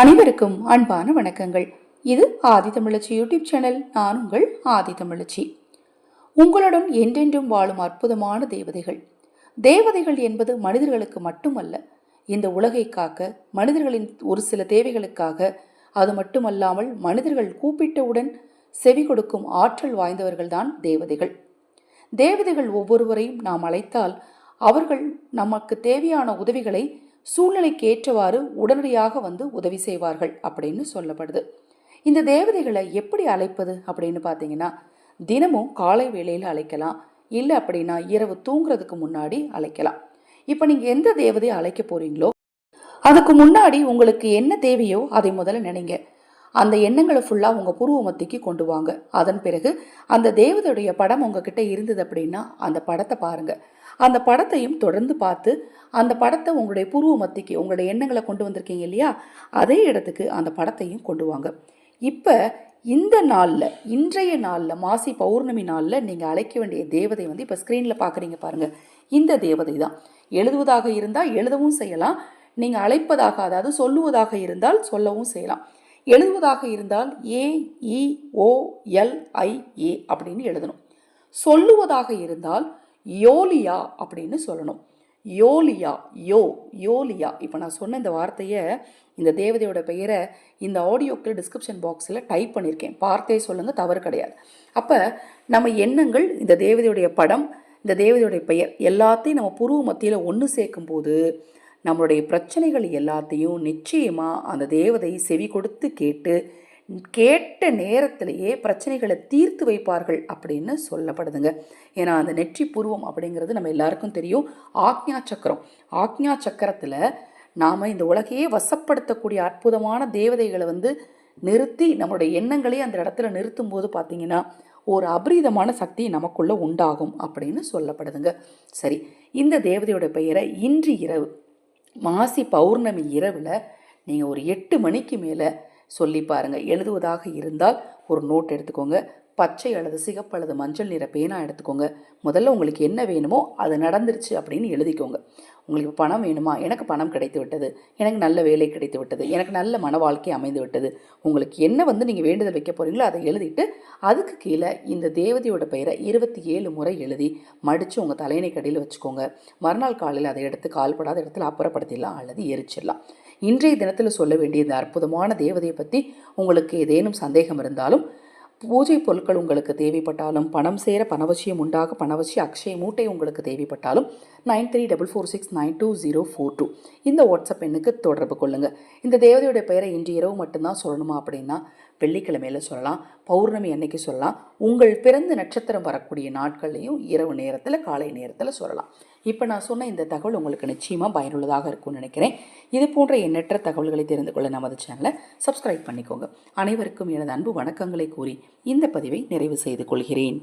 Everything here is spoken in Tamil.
அனைவருக்கும் அன்பான வணக்கங்கள். இது ஆதி தமிழச்சி யூடியூப் சேனல். நான் உங்கள் ஆதி தமிழச்சி. உங்களுடன் என்றென்றும் வாழும் அற்புதமான தேவதைகள். தேவதைகள் என்பது மனிதர்களுக்கு மட்டுமல்ல இந்த உலகை காக்க மனிதர்களின் ஒரு சில தேவைகளுக்காக அது மட்டுமல்லாமல் மனிதர்கள் கூப்பிட்டவுடன் செவி கொடுக்கும் ஆற்றல் வாய்ந்தவர்கள்தான் தேவதைகள். தேவதைகள் ஒவ்வொருவரையும் நாம் அழைத்தால் அவர்கள் நமக்கு தேவையான உதவிகளை சூழ்நிலைக்கு ஏற்றவாறு உடனடியாக வந்து உதவி செய்வார்கள் அப்படின்னு சொல்லப்படுது. இந்த தேவதைகளை எப்படி அழைப்பது அப்படின்னு பார்த்தீங்கன்னா தினமும் காலை வேளையில் அழைக்கலாம். இல்லை அப்படின்னா இரவு தூங்குறதுக்கு முன்னாடி அழைக்கலாம். இப்போ நீங்கள் எந்த தேவதையை அழைக்க போறீங்களோ அதுக்கு முன்னாடி உங்களுக்கு என்ன தேவையோ அதை முதல்ல நினைங்க. அந்த எண்ணங்களை ஃபுல்லாக உங்கள் பூர்வ மத்திக்கு கொண்டு வாங்க. அதன் பிறகு அந்த தேவதையுடைய படம் உங்ககிட்ட இருந்தது அப்படின்னா அந்த படத்தை பாருங்கள் அந்த படத்தையும் தொடர்ந்து பார்த்து அந்த படத்தை உங்களுடைய பூர்வ மத்திக்கு உங்களுடைய எண்ணங்களை கொண்டு வந்திருக்கீங்க இல்லையா? அதே இடத்துக்கு அந்த படத்தையும் கொண்டு வாங்க. இப்போ இந்த நாளில் இன்றைய நாளில் மாசி பௌர்ணமி நாளில் நீங்கள் அழைக்க வேண்டிய தேவதை வந்து இப்போ ஸ்க்ரீனில் பார்க்குறீங்க பாருங்கள் இந்த தேவதை தான். எழுதுவதாக இருந்தால் எழுதவும் செய்யலாம். நீங்கள் அழைப்பதாக அதாவது சொல்லுவதாக இருந்தால் சொல்லவும் செய்யலாம். எழுதுவதாக இருந்தால் ஏஇஓஎல்ஐஏ அப்படின்னு எழுதணும். சொல்லுவதாக இருந்தால் யோலியா அப்படின்னு சொல்லணும். யோலியா யோ யோலியா. இப்போ நான் சொன்ன இந்த வார்த்தையை இந்த தேவதையோட பெயரை இந்த ஆடியோக்கு டிஸ்கிரிப்ஷன் பாக்ஸில் டைப் பண்ணியிருக்கேன். பார்த்தே சொல்லுங்கள் தவறு கிடையாது. அப்போ நம்ம எண்ணங்கள் இந்த தேவதையுடைய படம் இந்த தேவதையுடைய பெயர் எல்லாத்தையும் நம்ம புருவ மத்தியில் ஒன்று சேர்க்கும்போது நம்மளுடைய பிரச்சனைகள் எல்லாத்தையும் நிச்சயமாக அந்த தேவதை செவி கொடுத்து கேட்டு கேட்ட நேரத்திலேயே பிரச்சனைகளை தீர்த்து வைப்பார்கள் அப்படின்னு சொல்லப்படுதுங்க. ஏன்னா அந்த நெற்றி பூர்வம் அப்படிங்கிறது நம்ம எல்லாருக்கும் தெரியும். ஆக்ஞா சக்கரம். ஆக்ஞா சக்கரத்தில் நாம் இந்த உலகையே வசப்படுத்தக்கூடிய அற்புதமான தேவதைகளை வந்து நிறுத்தி நம்மளுடைய எண்ணங்களே அந்த இடத்துல நிறுத்தும் போது பார்த்திங்கன்னா ஒரு அபரீதமான சக்தி நமக்குள்ளே உண்டாகும் அப்படின்னு சொல்லப்படுதுங்க. சரி இந்த தேவதையோட பெயரை இன்று இரவு மாசி பௌர்ணமி இரவில் நீங்கள் ஒரு எட்டு மணிக்கு மேலே சொல்லி பாருங்கள் எழுதுவதாக இருந்தால் ஒரு நோட் எடுத்துக்கோங்க. பச்சை அல்லது சிகப்பு அல்லது மஞ்சள் நிற பேனா எடுத்துக்கோங்க. முதல்ல உங்களுக்கு என்ன வேணுமோ அது நடந்துருச்சு அப்படின்னு எழுதிக்கோங்க. உங்களுக்கு பணம் வேணுமா? எனக்கு பணம் கிடைத்து விட்டது எனக்கு நல்ல வேலை கிடைத்து விட்டது எனக்கு நல்ல மன வாழ்க்கை அமைந்து விட்டது உங்களுக்கு என்ன வந்து நீங்கள் வேண்டுதல் வைக்க போகிறீங்களோ அதை எழுதிட்டு அதுக்கு கீழே இந்த தேவதையோட பெயரை இருபத்தி ஏழு முறை எழுதி மடித்து உங்கள் தலையணை கடையில் வச்சுக்கோங்க. மறுநாள் காலையில் அதை எடுத்து கால்படாத இடத்துல அப்புறப்படுத்திடலாம் அல்லது எரிச்சிடலாம். இன்றைய தினத்தில் சொல்ல வேண்டிய இந்த அற்புதமான தேவதையை பற்றி உங்களுக்கு ஏதேனும் சந்தேகம் இருந்தாலும் பூஜை பொருட்கள் உங்களுக்கு தேவைப்பட்டாலும் பணம் சேர பணவசியம் உண்டாக பணவசி அக்ஷய மூட்டை உங்களுக்கு தேவைப்பட்டாலும் nine three double four six nine two zero four two இந்த வாட்ஸ்அப் எண்ணுக்கு தொடர்பு கொள்ளுங்கள் இந்த தேவதையுடைய பெயரை இன்று இரவு மட்டும்தான் சொல்லணுமா அப்படின்னா வெள்ளிக்கிழமையில் சொல்லலாம் பௌர்ணமி அன்னைக்கு சொல்லலாம் உங்கள் பிறந்த நட்சத்திரம் வரக்கூடிய நாட்கள்லையும் இரவு நேரத்தில் காலை நேரத்தில் சொல்லலாம். இப்போ நான் சொன்ன இந்த தகவல் உங்களுக்கு நிச்சயமாக பயனுள்ளதாக இருக்கும்னு நினைக்கிறேன். இது போன்ற எண்ணற்ற தகவல்களை தெரிந்து கொள்ள நமது சேனலை சப்ஸ்கிரைப் பண்ணிக்கோங்க. அனைவருக்கும் எனது அன்பு வணக்கங்களை கூறி இந்த பதிவை நிறைவு செய்து கொள்கிறேன்.